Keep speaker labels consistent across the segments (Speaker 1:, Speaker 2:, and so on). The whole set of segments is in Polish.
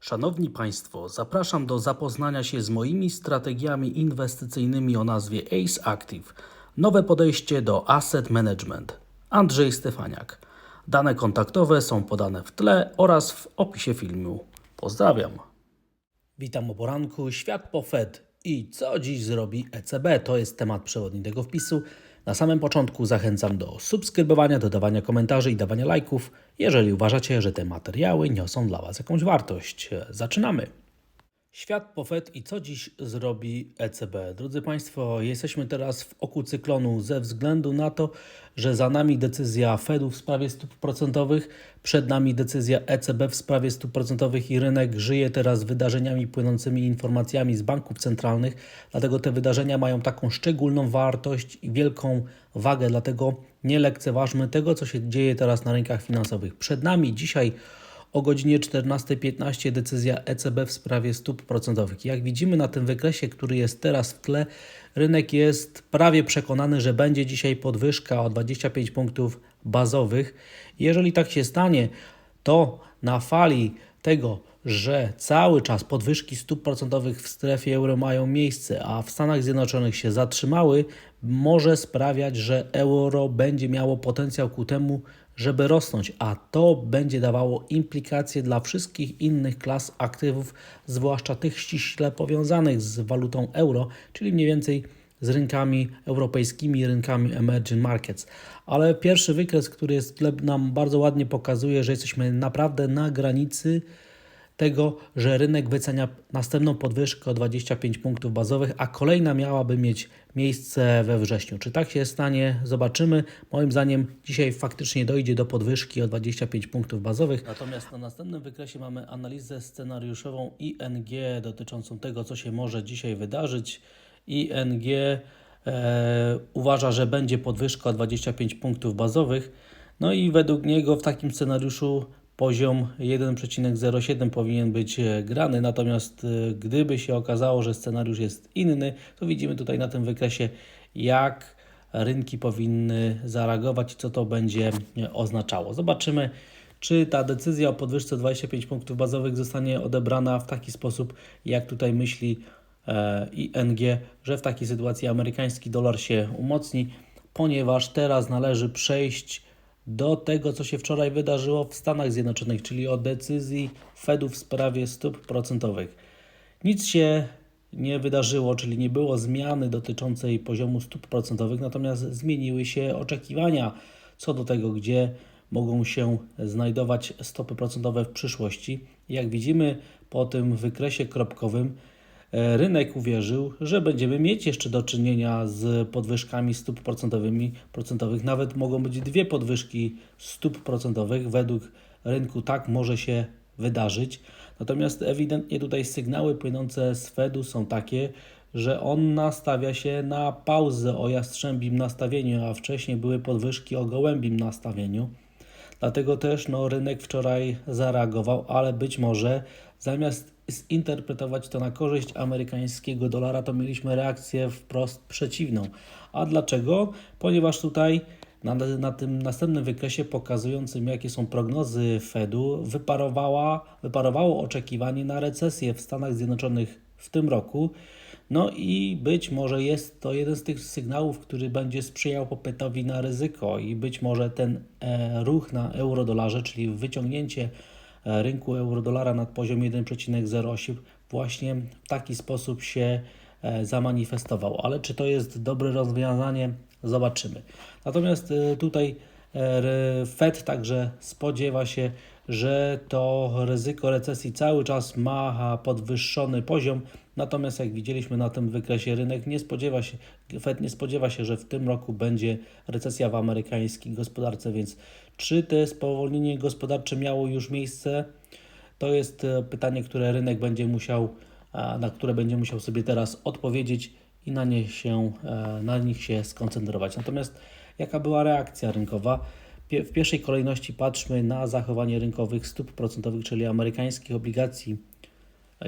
Speaker 1: Szanowni Państwo, zapraszam do zapoznania się z moimi strategiami inwestycyjnymi o nazwie ACE Active. Nowe podejście do asset management. Andrzej Stefaniak. Dane kontaktowe są podane w tle oraz w opisie filmu. Pozdrawiam. Witam o poranku. Świat po Fed i co dziś zrobi ECB? To jest temat przewodni tego wpisu. Na samym początku zachęcam do subskrybowania, dodawania komentarzy i dawania lajków, jeżeli uważacie, że te materiały niosą dla Was jakąś wartość. Zaczynamy. Świat po Fed i co dziś zrobi ECB? Drodzy Państwo, jesteśmy teraz w oku cyklonu ze względu na to, że za nami decyzja Fedu w sprawie stóp procentowych, przed nami decyzja ECB w sprawie stóp procentowych i rynek żyje teraz wydarzeniami płynącymi informacjami z banków centralnych, dlatego te wydarzenia mają taką szczególną wartość i wielką wagę, dlatego nie lekceważmy tego, co się dzieje teraz na rynkach finansowych. Przed nami dzisiaj o godzinie 14.15 decyzja ECB w sprawie stóp procentowych. Jak widzimy na tym wykresie, który jest teraz w tle, rynek jest prawie przekonany, że będzie dzisiaj podwyżka o 25 punktów bazowych. Jeżeli tak się stanie, to na fali tego, że cały czas podwyżki stóp procentowych w strefie euro mają miejsce, a w Stanach Zjednoczonych się zatrzymały, może sprawiać, że euro będzie miało potencjał ku temu, żeby rosnąć, a to będzie dawało implikacje dla wszystkich innych klas aktywów, zwłaszcza tych ściśle powiązanych z walutą euro, czyli mniej więcej z rynkami europejskimi, rynkami emerging markets. Ale pierwszy wykres, który jest nam bardzo ładnie pokazuje, że jesteśmy naprawdę na granicy tego, że rynek wycenia następną podwyżkę o 25 punktów bazowych, a kolejna miałaby mieć miejsce we wrześniu. Czy tak się stanie? Zobaczymy. Moim zdaniem dzisiaj faktycznie dojdzie do podwyżki o 25 punktów bazowych. Natomiast na następnym wykresie mamy analizę scenariuszową ING dotyczącą tego, co się może dzisiaj wydarzyć. ING e, uważa, że będzie podwyżka o 25 punktów bazowych. No i według niego w takim scenariuszu poziom 1,07 powinien być e, grany, natomiast e, gdyby się okazało, że scenariusz jest inny, to widzimy tutaj na tym wykresie, jak rynki powinny zareagować i co to będzie e, oznaczało. Zobaczymy, czy ta decyzja o podwyżce 25 punktów bazowych zostanie odebrana w taki sposób, jak tutaj myśli ING, że w takiej sytuacji amerykański dolar się umocni, ponieważ teraz należy przejść do tego, co się wczoraj wydarzyło w Stanach Zjednoczonych, czyli o decyzji Fedu w sprawie stóp procentowych. Nic się nie wydarzyło, czyli nie było zmiany dotyczącej poziomu stóp procentowych, natomiast zmieniły się oczekiwania co do tego, gdzie mogą się znajdować stopy procentowe w przyszłości. Jak widzimy po tym wykresie kropkowym, rynek uwierzył, że będziemy mieć jeszcze do czynienia z podwyżkami stóp procentowymi, procentowych. Nawet mogą być dwie podwyżki stóp procentowych. Według rynku tak może się wydarzyć. Natomiast ewidentnie tutaj sygnały płynące z Fedu są takie, że on nastawia się na pauzę o jastrzębim nastawieniu, a wcześniej były podwyżki o gołębim nastawieniu. Dlatego też no, rynek wczoraj zareagował, ale być może zamiast zinterpretować to na korzyść amerykańskiego dolara, to mieliśmy reakcję wprost przeciwną. A dlaczego? Ponieważ tutaj na, na tym następnym wykresie pokazującym, jakie są prognozy Fedu, wyparowała, wyparowało oczekiwanie na recesję w Stanach Zjednoczonych w tym roku. No i być może jest to jeden z tych sygnałów, który będzie sprzyjał popytowi na ryzyko i być może ten e, ruch na euro-dolarze, czyli wyciągnięcie rynku euro-dolara nad poziom 1,08 właśnie w taki sposób się e, zamanifestował. Ale czy to jest dobre rozwiązanie? Zobaczymy. Natomiast e, tutaj e, Fed także spodziewa się, że to ryzyko recesji cały czas ma podwyższony poziom, natomiast jak widzieliśmy na tym wykresie rynek nie spodziewa się, Fed nie spodziewa się, że w tym roku będzie recesja w amerykańskiej gospodarce, więc czy to spowolnienie gospodarcze miało już miejsce? To jest e, pytanie, które rynek będzie musiał, na które będzie musiał sobie teraz odpowiedzieć i na, nie się, na nich się skoncentrować. Natomiast jaka była reakcja rynkowa? W pierwszej kolejności patrzmy na zachowanie rynkowych stóp procentowych, czyli amerykańskich obligacji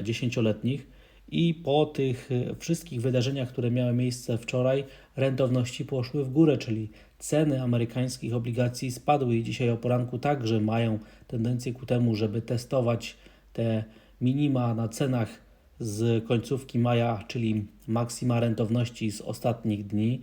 Speaker 1: dziesięcioletnich. I po tych e, wszystkich wydarzeniach, które miały miejsce wczoraj, rentowności poszły w górę, czyli ceny amerykańskich obligacji spadły i dzisiaj o poranku także mają tendencję ku temu, żeby testować te minima na cenach z końcówki maja, czyli maksima rentowności z ostatnich dni.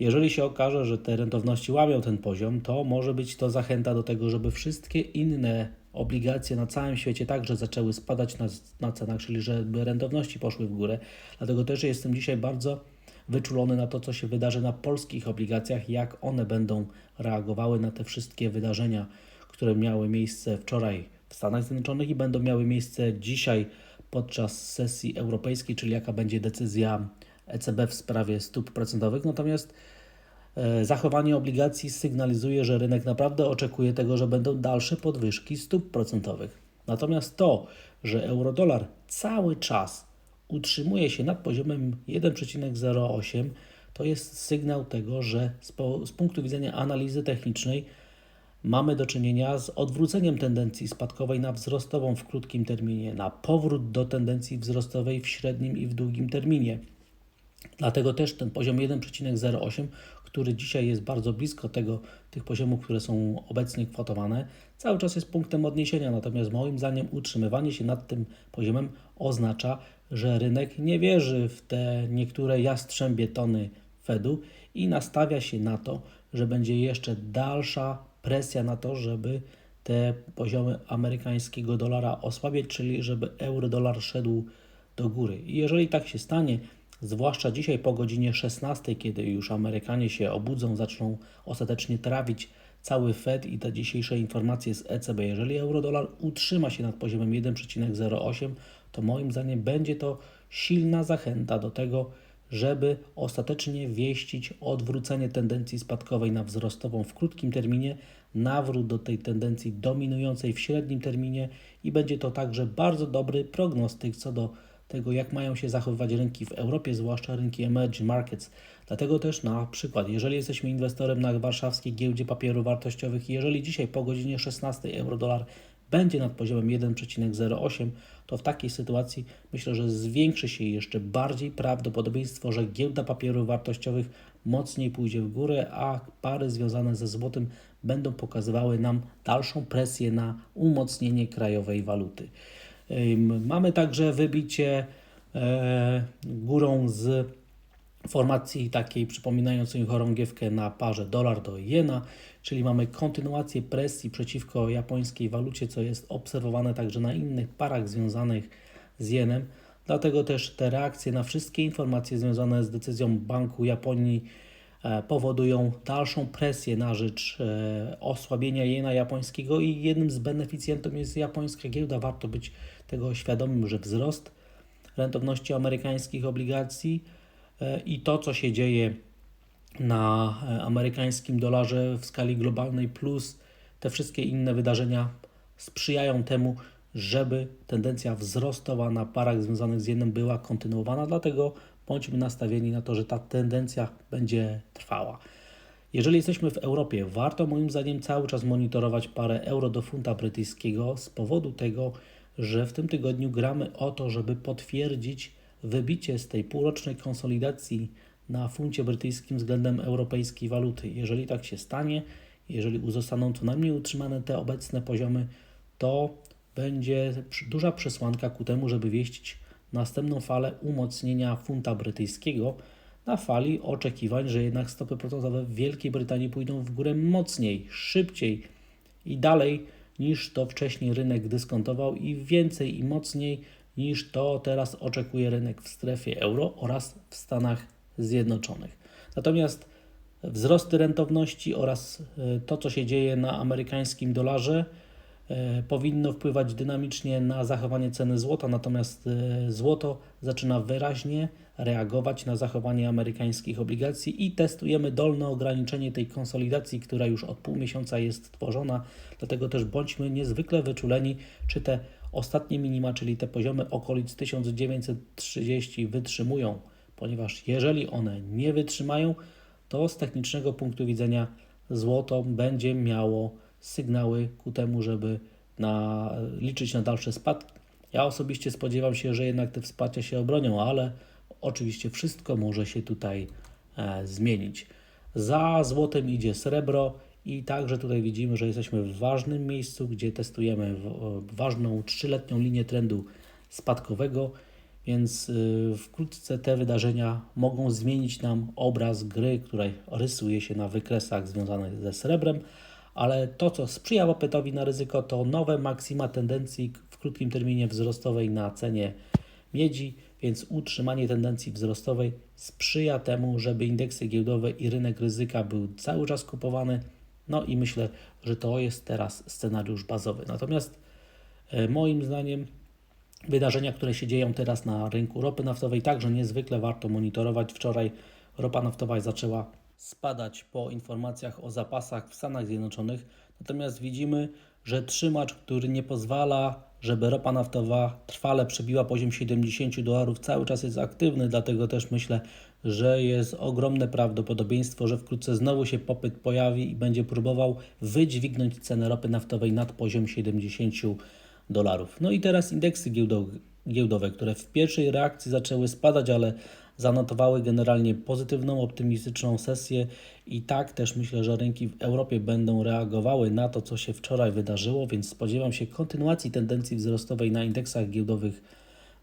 Speaker 1: Jeżeli się okaże, że te rentowności łamią ten poziom, to może być to zachęta do tego, żeby wszystkie inne obligacje na całym świecie także zaczęły spadać na, na cenach, czyli żeby rentowności poszły w górę. Dlatego też jestem dzisiaj bardzo wyczulony na to, co się wydarzy na polskich obligacjach, jak one będą reagowały na te wszystkie wydarzenia, które miały miejsce wczoraj w Stanach Zjednoczonych i będą miały miejsce dzisiaj podczas sesji europejskiej, czyli jaka będzie decyzja ECB w sprawie stóp procentowych. Natomiast zachowanie obligacji sygnalizuje, że rynek naprawdę oczekuje tego, że będą dalsze podwyżki stóp procentowych. Natomiast to, że euro-dolar cały czas utrzymuje się nad poziomem 1,08, to jest sygnał tego, że z, po, z punktu widzenia analizy technicznej mamy do czynienia z odwróceniem tendencji spadkowej na wzrostową w krótkim terminie, na powrót do tendencji wzrostowej w średnim i w długim terminie. Dlatego też ten poziom 1,08, który dzisiaj jest bardzo blisko tego, tych poziomów, które są obecnie kwotowane, cały czas jest punktem odniesienia. Natomiast moim zdaniem utrzymywanie się nad tym poziomem oznacza, że rynek nie wierzy w te niektóre jastrzębie tony Fedu i nastawia się na to, że będzie jeszcze dalsza presja na to, żeby te poziomy amerykańskiego dolara osłabiać, czyli żeby euro-dolar szedł do góry. I jeżeli tak się stanie, zwłaszcza dzisiaj po godzinie 16, kiedy już Amerykanie się obudzą, zaczną ostatecznie trawić cały Fed i te dzisiejsze informacje z ECB, jeżeli euro-dolar utrzyma się nad poziomem 1,08, to moim zdaniem będzie to silna zachęta do tego, żeby ostatecznie wieścić odwrócenie tendencji spadkowej na wzrostową w krótkim terminie, nawrót do tej tendencji dominującej w średnim terminie i będzie to także bardzo dobry prognostyk co do tego, jak mają się zachowywać rynki w Europie, zwłaszcza rynki emerging markets. Dlatego też na przykład, jeżeli jesteśmy inwestorem na warszawskiej giełdzie papierów wartościowych, jeżeli dzisiaj po godzinie 16 euro-dolar będzie nad poziomem 1,08, to w takiej sytuacji myślę, że zwiększy się jeszcze bardziej prawdopodobieństwo, że giełda papierów wartościowych mocniej pójdzie w górę, a pary związane ze złotym będą pokazywały nam dalszą presję na umocnienie krajowej waluty. Mamy także wybicie e, górą z formacji takiej przypominającej chorągiewkę na parze dolar do jena, czyli mamy kontynuację presji przeciwko japońskiej walucie, co jest obserwowane także na innych parach związanych z jenem. Dlatego też te reakcje na wszystkie informacje związane z decyzją Banku Japonii powodują dalszą presję na rzecz e, osłabienia jena japońskiego i jednym z beneficjentów jest japońska giełda. Warto być tego świadomym, że wzrost rentowności amerykańskich obligacji e, i to, co się dzieje na e, amerykańskim dolarze w skali globalnej, plus te wszystkie inne wydarzenia sprzyjają temu, żeby tendencja wzrostowa na parach związanych z jenem była kontynuowana. Dlatego bądźmy nastawieni na to, że ta tendencja będzie trwała. Jeżeli jesteśmy w Europie, warto moim zdaniem cały czas monitorować parę euro do funta brytyjskiego z powodu tego, że w tym tygodniu gramy o to, żeby potwierdzić wybicie z tej półrocznej konsolidacji na funcie brytyjskim względem europejskiej waluty. Jeżeli tak się stanie, jeżeli zostaną co najmniej utrzymane te obecne poziomy, to będzie duża przesłanka ku temu, żeby wieścić następną falę umocnienia funta brytyjskiego na fali oczekiwań, że jednak stopy procentowe w Wielkiej Brytanii pójdą w górę mocniej, szybciej i dalej niż to wcześniej rynek dyskontował i więcej i mocniej niż to teraz oczekuje rynek w strefie euro oraz w Stanach Zjednoczonych. Natomiast wzrosty rentowności oraz e, to, co się dzieje na amerykańskim dolarze, powinno wpływać dynamicznie na zachowanie ceny złota, natomiast e, złoto zaczyna wyraźnie reagować na zachowanie amerykańskich obligacji i testujemy dolne ograniczenie tej konsolidacji, która już od pół miesiąca jest tworzona. Dlatego też bądźmy niezwykle wyczuleni, czy te ostatnie minima, czyli te poziomy okolic 1930 wytrzymują, ponieważ jeżeli one nie wytrzymają, to z technicznego punktu widzenia złoto będzie miało sygnały ku temu, żeby na, liczyć na dalsze spadki. Ja osobiście spodziewam się, że jednak te wsparcia się obronią, ale Oczywiście wszystko może się tutaj e, zmienić. Za złotem idzie srebro i także tutaj widzimy, że jesteśmy w ważnym miejscu, gdzie testujemy w, ważną trzyletnią linię trendu spadkowego, więc y, wkrótce te wydarzenia mogą zmienić nam obraz gry, której rysuje się na wykresach związanych ze srebrem, ale to, co sprzyja popytowi na ryzyko, to nowe maksima tendencji w krótkim terminie wzrostowej na cenie miedzi, więc utrzymanie tendencji wzrostowej sprzyja temu, żeby indeksy giełdowe i rynek ryzyka był cały czas kupowany. No i myślę, że to jest teraz scenariusz bazowy. Natomiast e, moim zdaniem wydarzenia, które się dzieją teraz na rynku ropy naftowej, także niezwykle warto monitorować. Wczoraj ropa naftowa zaczęła spadać po informacjach o zapasach w Stanach Zjednoczonych, natomiast widzimy, że trzymacz, który nie pozwala, żeby ropa naftowa trwale przebiła poziom 70 dolarów, cały czas jest aktywny, dlatego też myślę, że jest ogromne prawdopodobieństwo, że wkrótce znowu się popyt pojawi i będzie próbował wydźwignąć cenę ropy naftowej nad poziom 70 dolarów. No i teraz indeksy giełdowe, które w pierwszej reakcji zaczęły spadać, ale zanotowały generalnie pozytywną, optymistyczną sesję i tak też myślę, że rynki w Europie będą reagowały na to, co się wczoraj wydarzyło, więc spodziewam się kontynuacji tendencji wzrostowej na indeksach giełdowych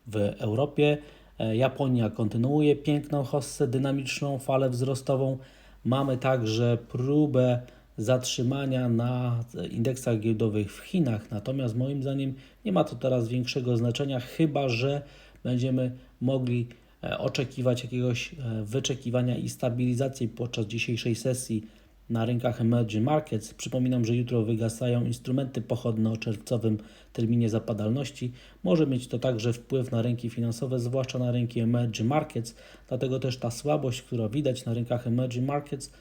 Speaker 1: w Europie. E, Japonia kontynuuje piękną hossę, dynamiczną falę wzrostową. Mamy także próbę zatrzymania na indeksach giełdowych w Chinach. Natomiast moim zdaniem nie ma to teraz większego znaczenia, chyba że będziemy mogli oczekiwać jakiegoś e, wyczekiwania i stabilizacji podczas dzisiejszej sesji na rynkach emerging markets. Przypominam, że jutro wygasają instrumenty pochodne o czerwcowym terminie zapadalności. Może mieć to także wpływ na rynki finansowe, zwłaszcza na rynki emerging markets. Dlatego też ta słabość, która widać na rynkach emerging markets,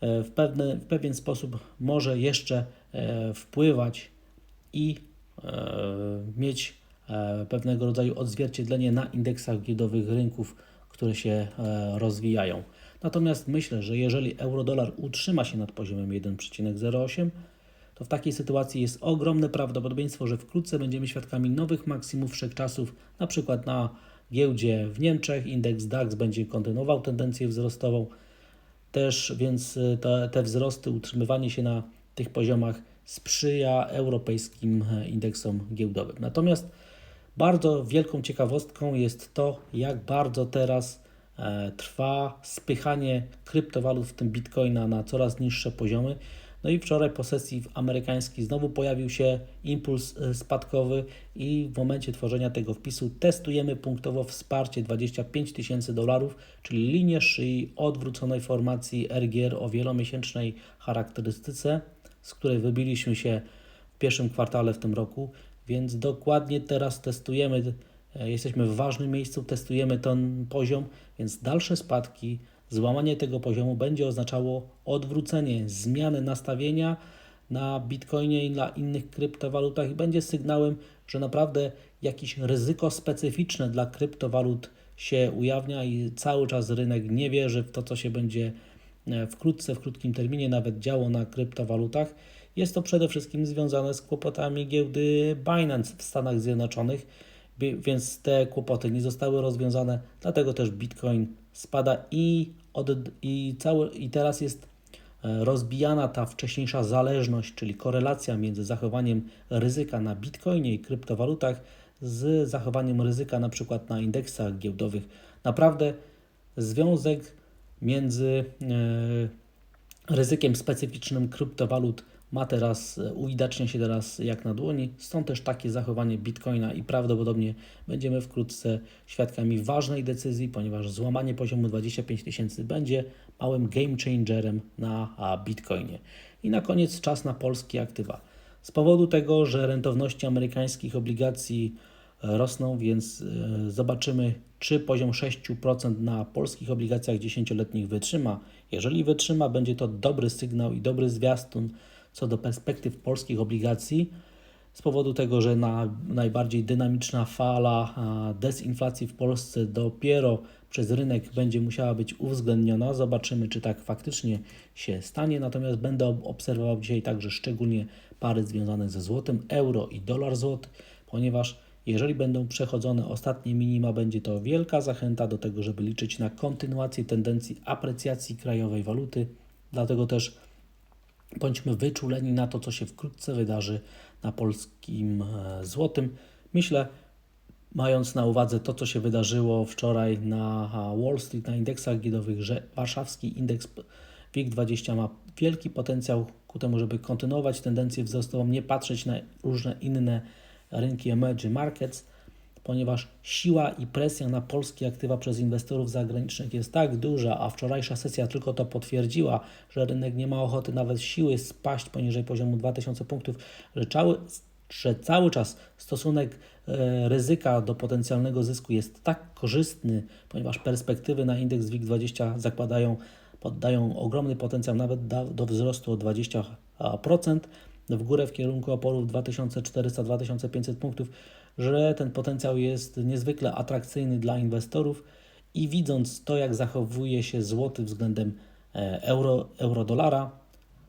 Speaker 1: E, w, pewny, w pewien sposób może jeszcze e, wpływać i e, mieć pewnego rodzaju odzwierciedlenie na indeksach giełdowych rynków, które się rozwijają. Natomiast myślę, że jeżeli euro-dolar utrzyma się nad poziomem 1,08, to w takiej sytuacji jest ogromne prawdopodobieństwo, że wkrótce będziemy świadkami nowych maksimów wszechczasów, na przykład na giełdzie w Niemczech indeks DAX będzie kontynuował tendencję wzrostową, też więc y, te, te wzrosty, utrzymywanie się na tych poziomach sprzyja europejskim e, indeksom giełdowym. Natomiast bardzo wielką ciekawostką jest to, jak bardzo teraz e, trwa spychanie kryptowalut, w tym bitcoina, na coraz niższe poziomy. No i wczoraj po sesji amerykańskiej znowu pojawił się impuls e, spadkowy i w momencie tworzenia tego wpisu testujemy punktowo wsparcie 25 tysięcy dolarów, czyli linię szyi odwróconej formacji RGR o wielomiesięcznej charakterystyce, z której wybiliśmy się w pierwszym kwartale w tym roku, więc dokładnie teraz testujemy, e, jesteśmy w ważnym miejscu, testujemy ten poziom, więc dalsze spadki Złamanie tego poziomu będzie oznaczało odwrócenie, zmianę nastawienia na bitcoinie i na innych kryptowalutach i będzie sygnałem, że naprawdę jakieś ryzyko specyficzne dla kryptowalut się ujawnia i cały czas rynek nie wierzy w to, co się będzie e, wkrótce, w krótkim terminie nawet działo na kryptowalutach. Jest to przede wszystkim związane z kłopotami giełdy Binance w Stanach Zjednoczonych, więc te kłopoty nie zostały rozwiązane, dlatego też Bitcoin spada i, od, i, cały, i teraz jest e, rozbijana ta wcześniejsza zależność, czyli korelacja między zachowaniem ryzyka na bitcoinie i kryptowalutach z zachowaniem ryzyka na przykład na indeksach giełdowych. Naprawdę związek między e, ryzykiem specyficznym kryptowalut ma teraz, e, uwidacznia się teraz jak na dłoni. Stąd też takie zachowanie Bitcoina i prawdopodobnie będziemy wkrótce świadkami ważnej decyzji, ponieważ złamanie poziomu 25 tysięcy będzie małym game changerem na Bitcoinie. I na koniec czas na polskie aktywa. Z powodu tego, że rentowności amerykańskich obligacji e, rosną, więc e, zobaczymy, czy poziom 6% na polskich obligacjach 10-letnich wytrzyma. Jeżeli wytrzyma, będzie to dobry sygnał i dobry zwiastun co do perspektyw polskich obligacji z powodu tego, że na najbardziej dynamiczna fala dezinflacji w Polsce dopiero przez rynek będzie musiała być uwzględniona. Zobaczymy, czy tak faktycznie się stanie. Natomiast będę obserwował dzisiaj także szczególnie pary związane ze złotym, euro i dolar złoty, ponieważ jeżeli będą przechodzone ostatnie minima, będzie to wielka zachęta do tego, żeby liczyć na kontynuację tendencji aprecjacji krajowej waluty. Dlatego też Bądźmy wyczuleni na to, co się wkrótce wydarzy na polskim e, złotym. Myślę, mając na uwadze to, co się wydarzyło wczoraj na a, Wall Street, na indeksach giełdowych, że warszawski indeks WIG20 ma wielki potencjał ku temu, żeby kontynuować tendencję wzrostową, nie patrzeć na różne inne rynki emerging markets, ponieważ siła i presja na polskie aktywa przez inwestorów zagranicznych jest tak duża, a wczorajsza sesja tylko to potwierdziła, że rynek nie ma ochoty nawet siły spaść poniżej poziomu 2000 punktów, że cały, że cały czas stosunek e, ryzyka do potencjalnego zysku jest tak korzystny, ponieważ perspektywy na indeks WIG20 zakładają, poddają ogromny potencjał nawet do, do wzrostu o 20% w górę w kierunku oporów 2400-2500 punktów, że ten potencjał jest niezwykle atrakcyjny dla inwestorów i widząc to, jak zachowuje się złoty względem e, euro, euro-dolara,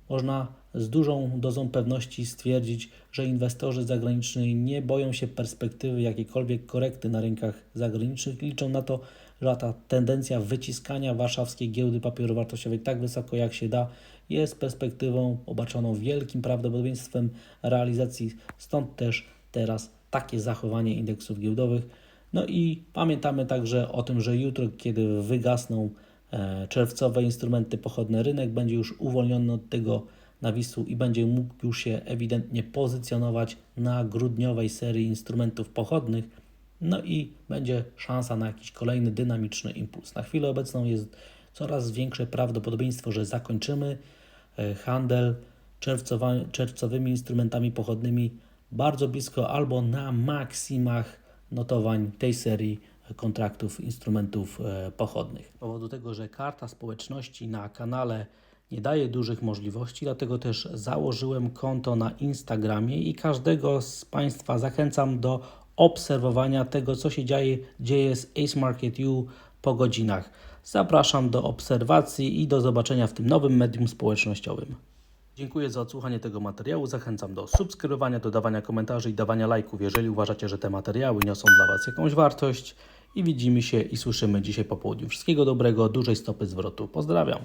Speaker 1: można z dużą dozą pewności stwierdzić, że inwestorzy zagraniczni nie boją się perspektywy jakiejkolwiek korekty na rynkach zagranicznych. Liczą na to, że ta tendencja wyciskania warszawskiej giełdy papierów wartościowych tak wysoko jak się da jest perspektywą obarczoną wielkim prawdopodobieństwem realizacji. Stąd też teraz takie zachowanie indeksów giełdowych. No i pamiętamy także o tym, że jutro, kiedy wygasną e, czerwcowe instrumenty pochodne, rynek będzie już uwolniony od tego nawisu i będzie mógł już się ewidentnie pozycjonować na grudniowej serii instrumentów pochodnych. No i będzie szansa na jakiś kolejny dynamiczny impuls. Na chwilę obecną jest coraz większe prawdopodobieństwo, że zakończymy e, handel czerwcowymi instrumentami pochodnymi bardzo blisko albo na maksimach notowań tej serii kontraktów instrumentów e, pochodnych. Z powodu tego, że karta społeczności na kanale nie daje dużych możliwości, dlatego też założyłem konto na Instagramie i każdego z Państwa zachęcam do obserwowania tego, co się dzieje, dzieje z Ace Market U po godzinach. Zapraszam do obserwacji i do zobaczenia w tym nowym medium społecznościowym. Dziękuję za odsłuchanie tego materiału. Zachęcam do subskrybowania, dodawania komentarzy i dawania lajków, jeżeli uważacie, że te materiały niosą dla Was jakąś wartość. I widzimy się i słyszymy dzisiaj po południu. Wszystkiego dobrego, dużej stopy zwrotu. Pozdrawiam.